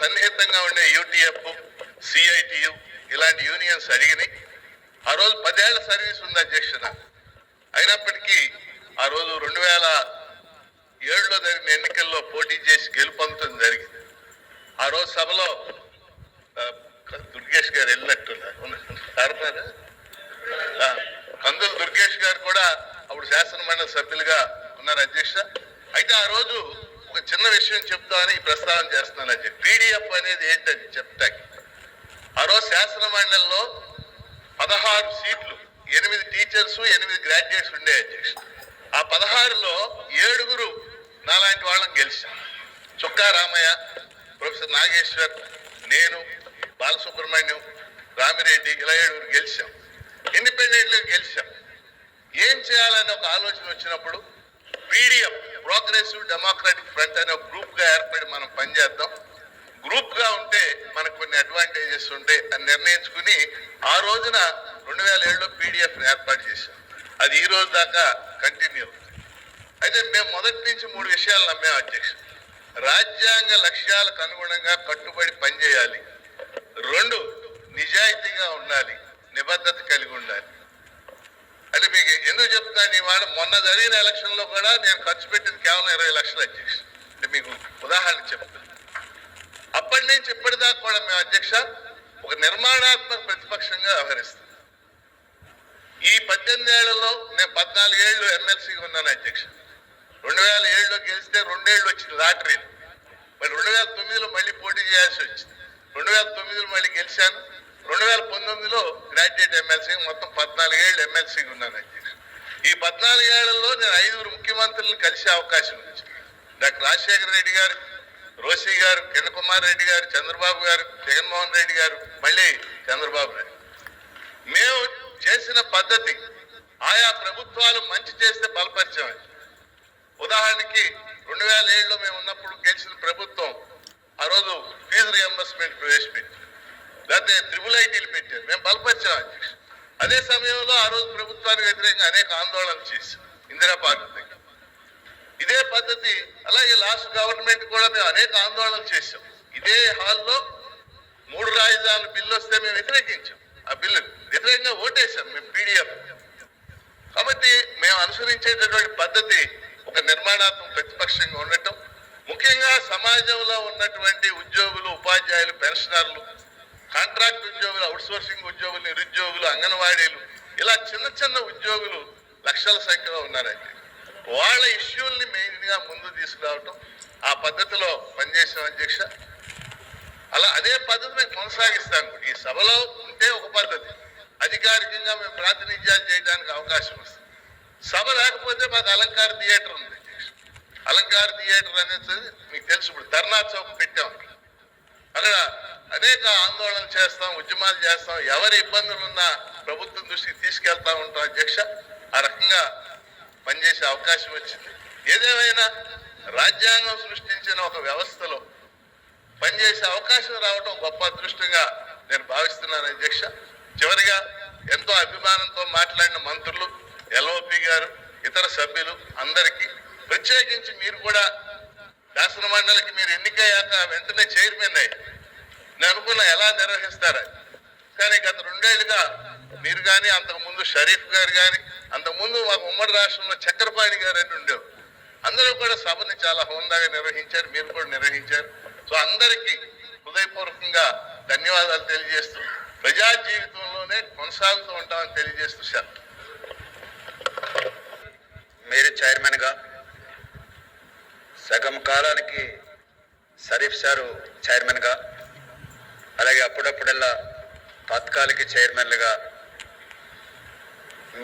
సన్నిహితంగా ఉండే UTF CITU ఇలాంటి యూనియన్స్ అడిగినాయి ఆ రోజు పదేళ్ళ సర్వీస్ ఉంది అధ్యక్ష అయినప్పటికీ ఆ రోజు రెండు వేల ఏడులో జరిగిన ఎన్నికల్లో పోటీ చేసి గెలుపొందడం జరిగింది. ఆ రోజు సభలో దుర్గేష్ గారు వెళ్ళినట్టున్నారు. కారణారా? కందుల దుర్గేష్ గారు కూడా అప్పుడు శాసనమండలి సభ్యులుగా ఉన్నారు అధ్యక్ష. అయితే ఆ రోజు ఒక చిన్న విషయం చెప్తామని ఈ ప్రస్తావన చేస్తున్నాను అని పీడిఎఫ్ అనేది ఏంటని చెప్తాకి ఆ రోజు శాసన మండలిలో పదహారు సీట్లు ఎనిమిది టీచర్స్ ఎనిమిది గ్రాడ్యుయేట్స్ ఉండే అధ్యక్ష ఆ పదహారులో ఏడుగురు నాలాంటి వాళ్ళని గెలిచాం. చుక్కా రామయ్య ప్రొఫెసర్ నాగేశ్వర్ నేను బాలసుబ్రహ్మణ్యం రామిరెడ్డి ఇలా ఏడుగురు గెలిచాం. ఇండిపెండెంట్గా గెలిచాం. ఏం చేయాలని ఒక ఆలోచన వచ్చినప్పుడు పీడిఎఫ్ ప్రోగ్రెసివ్ డెమోక్రాటిక్ ఫ్రంట్ అనే గ్రూప్గా గ్రూప్గా ఏర్పడి మనం పనిచేద్దాం. గ్రూప్గా ఉంటే మనకు కొన్ని అడ్వాంటేజెస్ ఉంటాయి అని నిర్ణయించుకుని ఆ రోజున రెండు వేల ఏడులో పీడిఎఫ్ ఏర్పాటు చేశాం. అది ఈ రోజు దాకా కంటిన్యూ అయితే మేము మొదటి నుంచి మూడు విషయాలు నమ్మాం అధ్యక్షుడు. రాజ్యాంగ లక్ష్యాలకు అనుగుణంగా కట్టుబడి పనిచేయాలి. రెండు నిజాయితీగా ఉండాలి. నిబద్ధత కలిగి ఉండాలి. ఎందుకు ఇవాళ మొన్న జరిగిన ఎలక్షన్లో కూడా నేను ఖర్చు పెట్టింది కేవలం ఇరవై లక్షలు అధ్యక్ష. మీకు ఉదాహరణ చెప్తాను అప్పటి నుంచి ఇప్పటిదాకా కూడా మేము అధ్యక్ష ఒక నిర్మాణాత్మక ప్రతిపక్షంగా వ్యవహరిస్తాం. ఈ పద్దెనిమిది ఏళ్ళలో నేను పద్నాలుగు ఏళ్ళు ఎమ్మెల్సీగా ఉన్నాను అధ్యక్ష. రెండు వేల ఏడులో గెలిస్తే రెండేళ్ళు వచ్చింది లాటరీలు మరి రెండు వేల తొమ్మిదిలో మళ్ళీ పోటీ చేయాల్సి వచ్చింది. రెండు వేల తొమ్మిదిలో మళ్ళీ గెలిచాను. రెండు వేల పంతొమ్మిదిలో గ్రాడ్యుయేట్ ఎమ్మెల్సీ మొత్తం పద్నాలుగు ఏళ్ళు ఎమ్మెల్సీగా ఉన్నాను అధ్యక్ష. ఈ పద్నాలుగు ఏళ్ళలో నేను ఐదుగురు ముఖ్యమంత్రులను కలిసే అవకాశం ఉంది. డాక్టర్ రాజశేఖర రెడ్డి గారు రోషి గారు కిరణ్ కుమార్ రెడ్డి గారు చంద్రబాబు గారు జగన్మోహన్ రెడ్డి గారు మళ్ళీ చంద్రబాబు నాయుడు. మేము చేసిన పద్ధతి ఆయా ప్రభుత్వాలు మంచి చేస్తే బలపరిచామని ఉదాహరణకి రెండు వేల ఏడులో మేము ఉన్నప్పుడు గెలిచిన ప్రభుత్వం ఆ రోజు ఫీజు రియంబర్స్మెంట్ ప్రవేశపెట్టింది. లేకపోతే త్రిబుల్ ఐటీలు పెట్టారు. మేము బలపరిచాం. అదే సమయంలో ఆ రోజు ప్రభుత్వానికి వ్యతిరేకంగా అనేక ఆందోళనలు చేశాం ఇందిరా పార్టీ దగ్గర. ఇదే పద్ధతి అలాగే లాస్ట్ గవర్నమెంట్ కూడా మేము అనేక ఆందోళనలు చేశాం. ఇదే హాల్లో మూడు రాజధానుల బిల్లు వస్తే మేము వ్యతిరేకించాం. ఆ బిల్లు వ్యతిరేకంగా ఓటేశాం మేము పీడిఎఫ్. కాబట్టి మేము అనుసరించేటటువంటి పద్ధతి ఒక నిర్మాణాత్మక ప్రతిపక్షంగా ఉండటం. ముఖ్యంగా సమాజంలో ఉన్నటువంటి ఉద్యోగులు ఉపాధ్యాయులు పెన్షనర్లు కాంట్రాక్ట్ ఉద్యోగులు అవుట్సోర్సింగ్ ఉద్యోగులు నిరుద్యోగులు అంగన్వాడీలు ఇలా చిన్న చిన్న ఉద్యోగులు లక్షల సంఖ్యలో ఉన్నారండి. వాళ్ళ ఇష్యూల్ని మెయిన్గా ముందు తీసుకురావటం ఆ పద్ధతిలో పనిచేసిన అధ్యక్ష. అలా అదే పద్ధతి మేము కొనసాగిస్తాం. ఈ సభలో ఉంటే ఒక పద్ధతి. అధికారికంగా మేము ప్రాతినిధ్యాలు చేయడానికి అవకాశం వస్తుంది. సభ లేకపోతే మాకు అలంకార థియేటర్ ఉంది అధ్యక్ష. అలంకార థియేటర్ అనేది మీకు తెలుసు ఇప్పుడు ధర్నా చౌక్ పెట్టాం. అక్కడ అనేక ఆందోళనలు చేస్తాం ఉద్యమాలు చేస్తాం. ఎవరి ఇబ్బందులు ఉన్నా ప్రభుత్వం దృష్టికి తీసుకెళ్తా ఉంటాం అధ్యక్ష. ఆ రకంగా పనిచేసే అవకాశం వచ్చింది. ఏదేమైనా రాజ్యాంగం సృష్టించిన ఒక వ్యవస్థలో పనిచేసే అవకాశం రావడం గొప్ప అదృష్టంగా నేను భావిస్తున్నాను అధ్యక్ష. చివరిగా ఎంతో అభిమానంతో మాట్లాడిన మంత్రులు ఎల్ఓపి గారు ఇతర సభ్యులు అందరికీ ప్రత్యేకించి మీరు కూడా శాసన మండలికి మీరు ఎన్నికయ్యాక వెంటనే చైర్మన్ అయ్యి నేను అనుకున్నా ఎలా నిర్వహిస్తారని. కానీ గత రెండేళ్ళుగా మీరు కానీ అంతకుముందు షరీఫ్ గారు కానీ అంతకుముందు మాకు ఉమ్మడి రాష్ట్రంలో చక్రపాణి గారు అని ఉండేవారు. అందరూ కూడా సభని చాలా హోందాగా నిర్వహించారు మీరు కూడా నిర్వహించారు. సో అందరికీ హృదయపూర్వకంగా ధన్యవాదాలు తెలియజేస్తూ ప్రజా జీవితంలోనే కొనసాగుతూ ఉంటామని తెలియజేస్తూ సార్ మీరు చైర్మన్గా సగం కాలానికి షరీఫ్ సారు చైర్మన్గా అలాగే అప్పుడప్పుడల్లా తాత్కాలిక చైర్మన్లుగా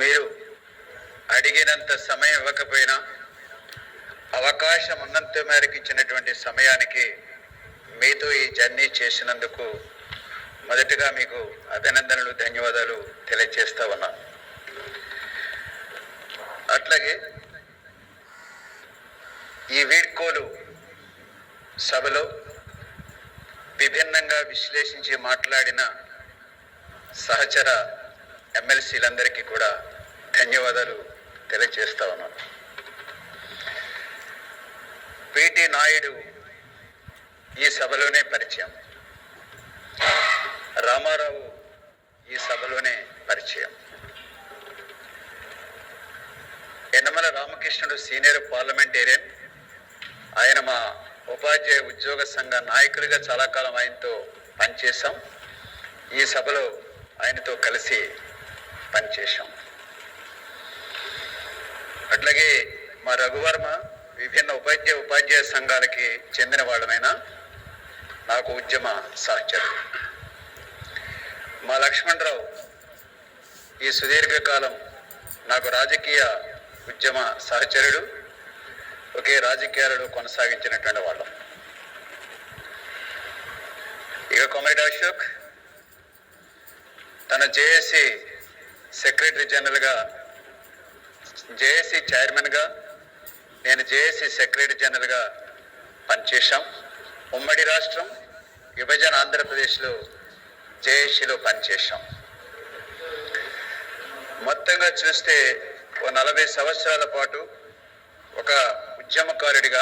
మీరు అడిగినంత సమయం ఇవ్వకపోయినా అవకాశం ఉన్నంత మేరకు ఇచ్చినటువంటి సమయానికి మీతో ఈ జర్నీ చేసినందుకు మొదటగా మీకు అభినందనలు ధన్యవాదాలు తెలియజేస్తా ఉన్నాను అట్లాగే ఈ వీడ్కోలు సభలో విభిన్నంగా విశ్లేషించి మాట్లాడిన సహచర ఎమ్మెల్సీలందరికీ కూడా ధన్యవాదాలు తెలియజేస్తా ఉన్నాను. పిటి నాయుడు ఈ సభలోనే పరిచయం. రామారావు ఈ సభలోనే పరిచయం. Yanamala Ramakrishnudu senior parliamentarian. ఆయన మా ఉపాధ్యాయ ఉద్యోగ సంఘ నాయకులుగా చాలా కాలం ఆయనతో పనిచేశాం. ఈ సభలో ఆయనతో కలిసి పనిచేశాం. అట్లాగే మా రఘువర్మ విభిన్న ఉపాధ్యాయ ఉపాధ్యాయ సంఘాలకి చెందిన వాళ్ళమైన నాకు ఉద్యమ సహచరుడు. మా లక్ష్మణరావు ఈ సుదీర్ఘకాలం నాకు రాజకీయ ఉద్యమ సహచరుడు. ఒకే రాజకీయాలలో కొనసాగించినటువంటి వాళ్ళం. ఇక కొమరెడ్ అశోక్ తన జేఏసీ సెక్రటరీ జనరల్గా జేఏసీ చైర్మన్గా నేను జేఏసీ సెక్రటరీ జనరల్గా పనిచేశాం. ఉమ్మడి రాష్ట్రం విభజన ఆంధ్రప్రదేశ్లో జేఏసీలో పనిచేశాం. మొత్తంగా చూస్తే ఓ నలభై సంవత్సరాల పాటు ఒక ఉద్యమకారుడిగా